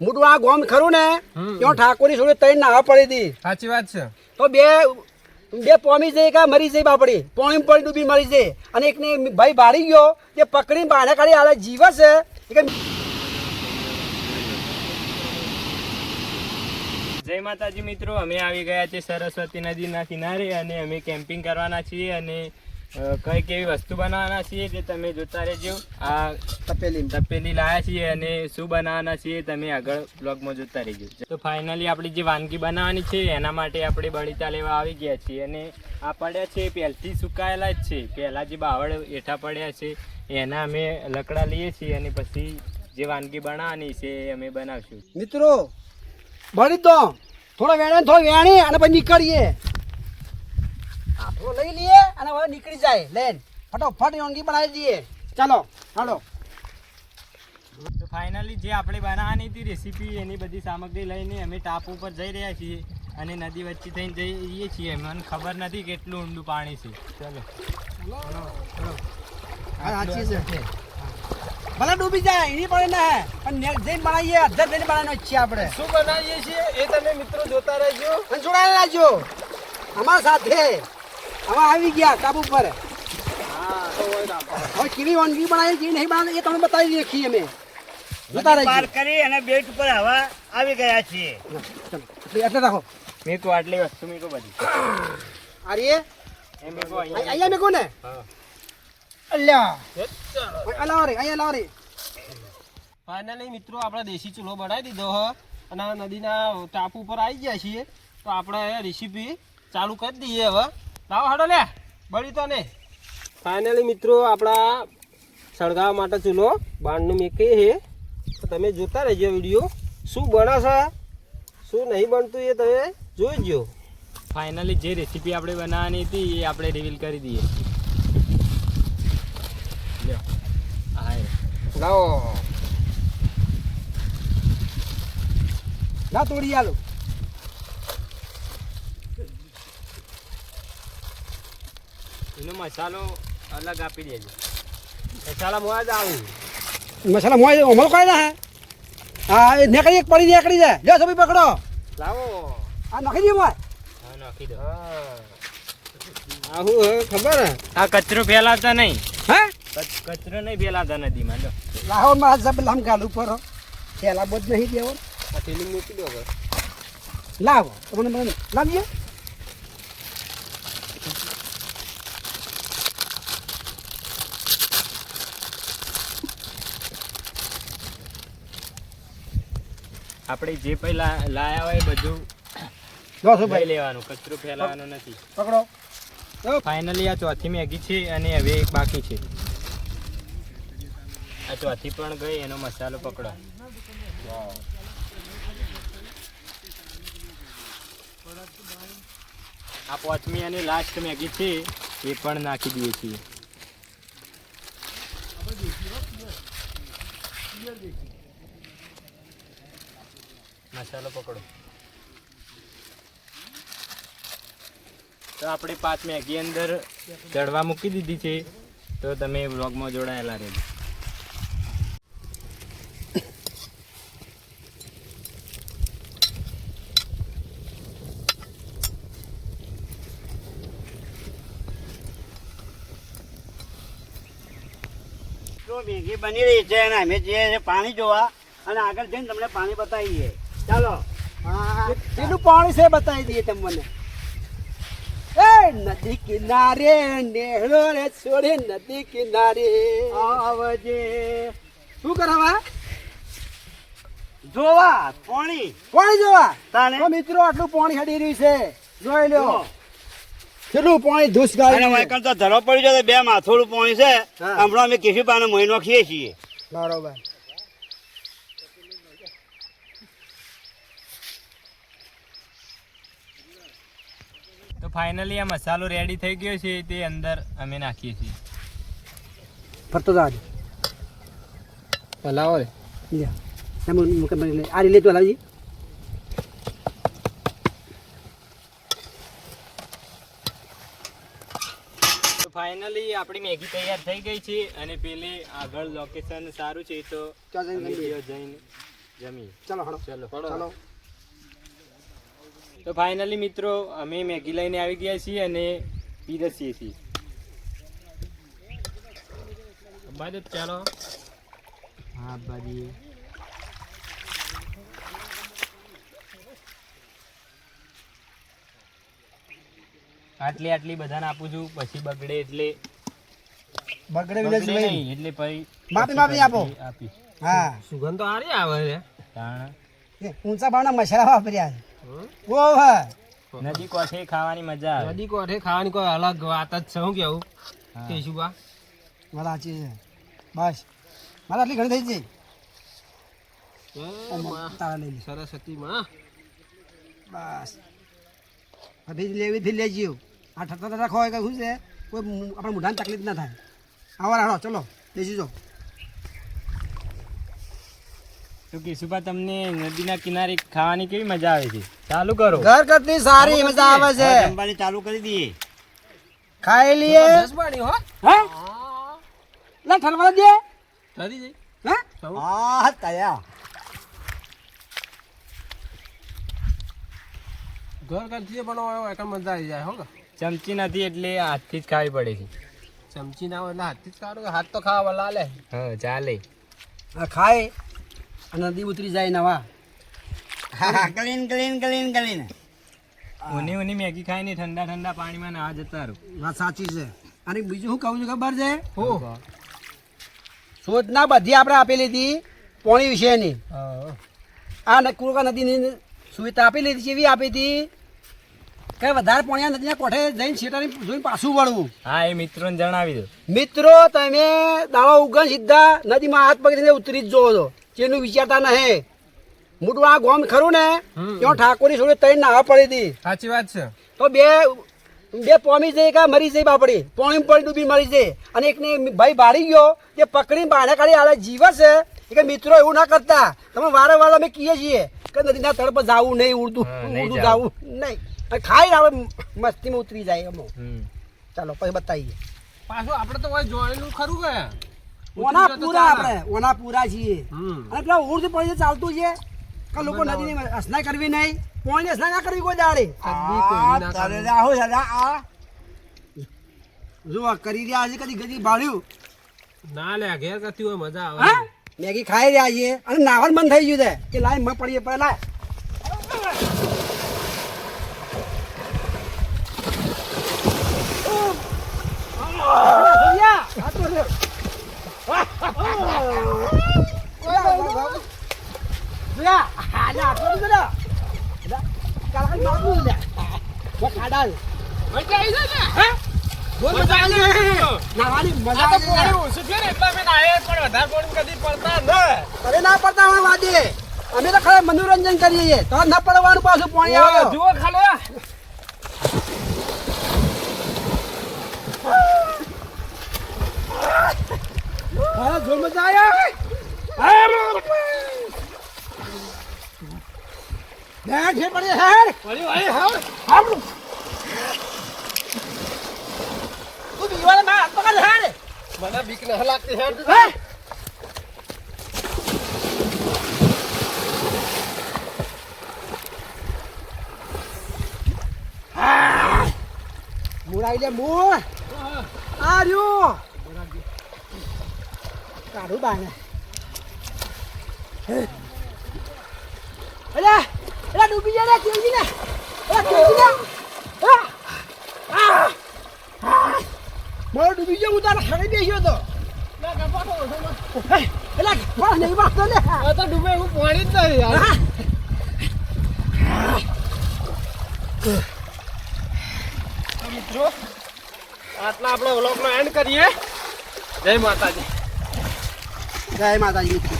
મોટું આ ગોમ ખરું ને? ત્યાં ઠાકોરની છોડી તઈ ના પડી હતી. સાચી વાત છે. તો બે બે પોમી જઈ કા મરી જઈ બાપડી. પોણી પડી ડૂબી મરી જઈ અને એકને ભાઈ બાળી ગયો. તે પકડીને બાને કાઢી આલે જીવ છે. કે જય માતાજી મિત્રો અમે આવી ગયા છે સરસ્વતી નદીના કિનારે અને અમે કેમ્પિંગ કરવાના છીએ અને કઈ કેવી વસ્તુ બનાવવાના છીએ તે તમે જોતા રહેજો. આ તપેલી. તપેલી લાયા છીએ અને શું બનાવવાના છીએ તમે આગળ બ્લોગમાં જોતા રહેજો. તો ફાઇનલી આપણી જે વાનગી બનાવવાની છે એના માટે આપણે બળીતા લેવા આવી ગયા છીએ અને આ પડ્યા છે પહેલથી સુકાયેલા જ છે. પહેલાં જે બાવળ એઠા પડ્યા છે એના અમે લકડા લઈએ છીએ અને પછી જે વાનગી બનાવવાની છે એ અમે બનાવશું. મિત્રો બળી દો. થોડો વેણે થોડો વેણી અને પછી નીકળીએ. લઈ લઈએ અને હવે નીકળી જાય. લેન. ફટોફટ યોંગી બનાવી દઈએ. ચાલો હાલો. તો ફાઇનલી જે આપણે બનાવવાની હતી રેસીપી એની બધી સામગ્રી લઈને અમે ટાપ ઉપર જઈ રહ્યા છીએ અને નદી વચ્ચે થઈને જઈએ છીએ. મને ખબર નથી કેટલું ઊંડું પાણી છે. ચલો. છે. ભલે ડૂબી જાય એની પણ ને પણ જઈને બનાવીએ અધર જઈને બનાવવાનો છીએ આપણે. શું બનાવીએ છીએ એ તમે મિત્રો જોતા રહેજો. અને જોડાયેલા રહેજો. અમારા સાથે. અમે આવી ગયા કાબુ પર હવે કેવી વાનગી બનાવી કેવી નહીં બનાવી એ તમને બતાવી છીએ અમે. જોતા પાર કરી અને બેટ ઉપર હવા આવી ગયા છીએ. એટલે રાખો. મેં તો આટલી વસ્તુ બધી. આર્ય એ મેકો અહીં- અહીંયા મેં કોને? ને હા. અલ્યા. લાવો રે અહીંયા લાવો રે. ફાઇનલી મિત્રો આપણે દેશી ચૂલો બનાવી દીધો હ. અને નદીના ટાપુ ઉપર આવી ગયા છીએ. તો આપણે રેસીપી ચાલુ કરી દઈએ હવે. લાવો હડો લે. બળી તો ને ફાઇનલી મિત્રો આપણા સળગાવવા માટે ચૂલો બાણનું મેકીએ છે. તો તમે જોતા રહેજો વીડિયો. શું બને છે? શું નહીં બનતું એ તમે જોઈજો. ફાઇનલી જે રેસીપી આપણે બનાવવાની હતી એ આપણે રિવીલ કરી દઈએ. લાવો. ના તોડી આલો. એનો મસાલો અલગ આપી દેજો. મસાલા મોવા જ આવી. મસાલા મોય અમલ કરે ના હે એ નીકળી એક પડી નીકળી જાય. લ્યો સભી પકડો. લાવો. આ નાખી દે મોય. હા નાખી દો. હા. હે ખબર આ કચરો ફેલાતા નહીં. હે? કચ- કચરો નહીં ફેલાતા નદીમાં લો લાવો માં જબ લામ ગાલ ઉપર પેલા બોધ નહીં દેવો. આ થેલી મૂકી દો લાવો. તમને મને લાવીએ? આપણે જે પહેલા લાયા હોય બધું લો લઈ ભાઈ. લેવાનું કચરો ફેલાવાનો નથી. પકડો. ફાઇનલી આ ચોથી મેગી છે અને હવે એક બાકી છે. આ ચોથી પણ ગઈ એનો મસાલો પકડો. આ પાંચમી અને લાસ્ટ મેગી છે એ પણ નાખી દઈએ છીએ. મસાલો પકડો. તો આપણે પાંચ મેગી અંદર ચડવા મૂકી દીધી છે. તો તમે વ્લોગમાં જોડાયેલા રહેજો. મેગી બની રહી છે અને અમે જઈએ પાણી જોવા અને આગળ જઈને તમને પાણી બતાવીએ. ચાલો. હા કેટલું પાણી છે બતાવી દઈએ તમને. એ નદી કિનારે નેહરો રે છોડે નદી કિનારે. આવજે. શું કરવા જોવા પાણી. પાણી જોવા? તાને? મિત્રો આટલું પાણી હડી રહ્યું છે. જોઈ લો. જો. કેટલું પાણી ધૂસ અને ગાળી વાયકણ તો ધરો પડી જાય બે માથોડું પાણી છે. હમણાં અમે કેસી પાને મહિનો ખીએ છીએ. બરોબર. તો ફાઇનલી આ મસાલો રેડી થઈ ગયો છે તે અંદર અમે નાખીએ છીએ. ફરતો જાજો પલાવો રે આ લે તો લાવજી તો ફાઇનલી આપણી મેગી તૈયાર થઈ ગઈ છે અને પેલી આગળ લોકેશન સારું છે તો જઈને અમે જઈને જમી ચલો ચાલો ચલો. ચલો. તો ફાઇનલી મિત્રો અમે મેગી લઈને આવી ગયા છીએ અને પીરસીએ છીએ. ચાલો. હા બાજી આટલી આટલી બધાને આપું છું. પછી બગડે એટલે બગડે બગડે નહીં એટલે ભાઈ માફી માફી આપો. આપી હા. સુગંધ તો સારી આવે છે. ઊંચા ભાવના મસાલા વાપર્યા છે. ઓ હા. નદી કોઠે ખાવાની મજા આવે. નદી કોઠે ખાવાની કોઈ અલગ વાત જ છે હું કેવું. કેશુબા? મારા સાચી છે. બસ. મારા આટલી ઘણી થઈ જઈ સરસ્વતી માં. બસ. બધી લેવી થી લેજો આ ઠટ્ટા રાખો હોય કે શું છે? કોઈ આપણે મોઢાને તકલીફ ના થાય. આવો હાલો ચલો. લેજી જો તો કેશુભા તમને નદીના કિનારે ખાવાની કેવી મજા આવે છે? ચાલુ કરો. ઘર કરતી સારી મજા આવે છે. જમવાની ચાલુ કરી દઈએ. ખાઈ લઈએ. પાણી હો. હે? લે ઠલવા દે. ઠરી જઈ. હે હા તયા ઘર કરતી બનાવો એક મજા આવી જાય હો ચમચી નથી એટલે હાથથી જ ખાવી પડે છે. ચમચી ના હોય એટલે હાથથી જ ખાવાનું હાથ તો ખાવા લાલે હા ચાલે. આ ખાય અને નદી ઉતરી જાય નવા હા હા ગલીન ગલીન ગલીન ગલીન. ઉની ઉની મેગી ખાઈને ઠંડા ઠંડા પાણીમાં નાવા જતા રહો. વાત સાચી છે. અને બીજું શું કહું છું ખબર છે? હો. શોધના બધી આપણે આપેલી હતી પોણી વિશેની. આ ન- કુરકા નદીની સુવિધા આપેલી હતી એવી આપી હતી? કે વધારે પોણિયા નદીના કોઠે જઈને શેટાની જોઈને પાછું વળવું. હા એ મિત્રોને જણાવી દો. મિત્રો તમે દાડો ઉગન સીધા નદીમાં હાથ પકડીને ઉતરી જ જોવો છો. જેનું વિચારતા નહીં. મોટું આ ગોમ ખરું ને? ત્યાં ઠાકોરની છોડી તૈન ના પડી હતી. સાચી વાત છે. તો બે બે પોમી જઈ કા મરી જઈ બાપડી. પોણી પડી ડૂબી મરી જઈ અને એકને ભાઈ બાળી ગયો. તે પકડીને બાણે કાઢી આલે જીવે છે. કે મિત્રો એવું ના કરતા. તમે વારે વારે અમે કહીએ છીએ કે નદીના તળ પર જાવું નહીં ઉડતું ઉડતું જાવું. નહીં. ખાઈ આવે મસ્તીમાં ઉતરી જાય અમો ચાલો પછી બતાવીએ. પાછું આપણે તો જોયેલું ખરું કે. ઓના પૂરા આપણે ઓના પૂરા છીએ. અને પેલા ઉર્દ પડી ચાલતું છે કે લોકો નદીની અસના કરવી નહીં પોણી સ્નાન ના કરવી કોઈ દાડે. ના તારે આ. જો આ કરી રહ્યા છે કદી કદી બાળ્યું ના લે ઘેર કરતી હોય મજા આવે. મેગી ખાઈ રહ્યા છીએ. અને નાવાનું મન થઈ ગયું છે. કે લાયમાં પડીએ પહેલા. નાવાની મજા આ તો ને પડતા હોય વાદે અમે તો ખરે મનોરંજન કરીએ તો ના પડવાનું પાછું પાણી આવે જુઓ ખાલી. હા જોર મજા આયા બેઠ છે પડી હેડ પડી વાળી હાવ હામડું તું દીવાલે માં હાથ પકડ હેડ મને બીક ન લાગતી છે હે? મુરાઈ લે મુર આ રહ્યો. કાઢું બાને અલ્યા અલ્યા ડૂબી જાય તેલજી ને અલ્યા તેલજી ને! મારો ડૂબી ગયો હું તારા ખડે બેસ્યો તો એલા પણ નહીં વાંચતો લે આ તો ડૂબે હું પાણી જ નહીં યાર મિત્રો આટલા આપણે વ્લોગનો એન્ડ કરીએ જય માતાજી જય માતાજી મિત્રો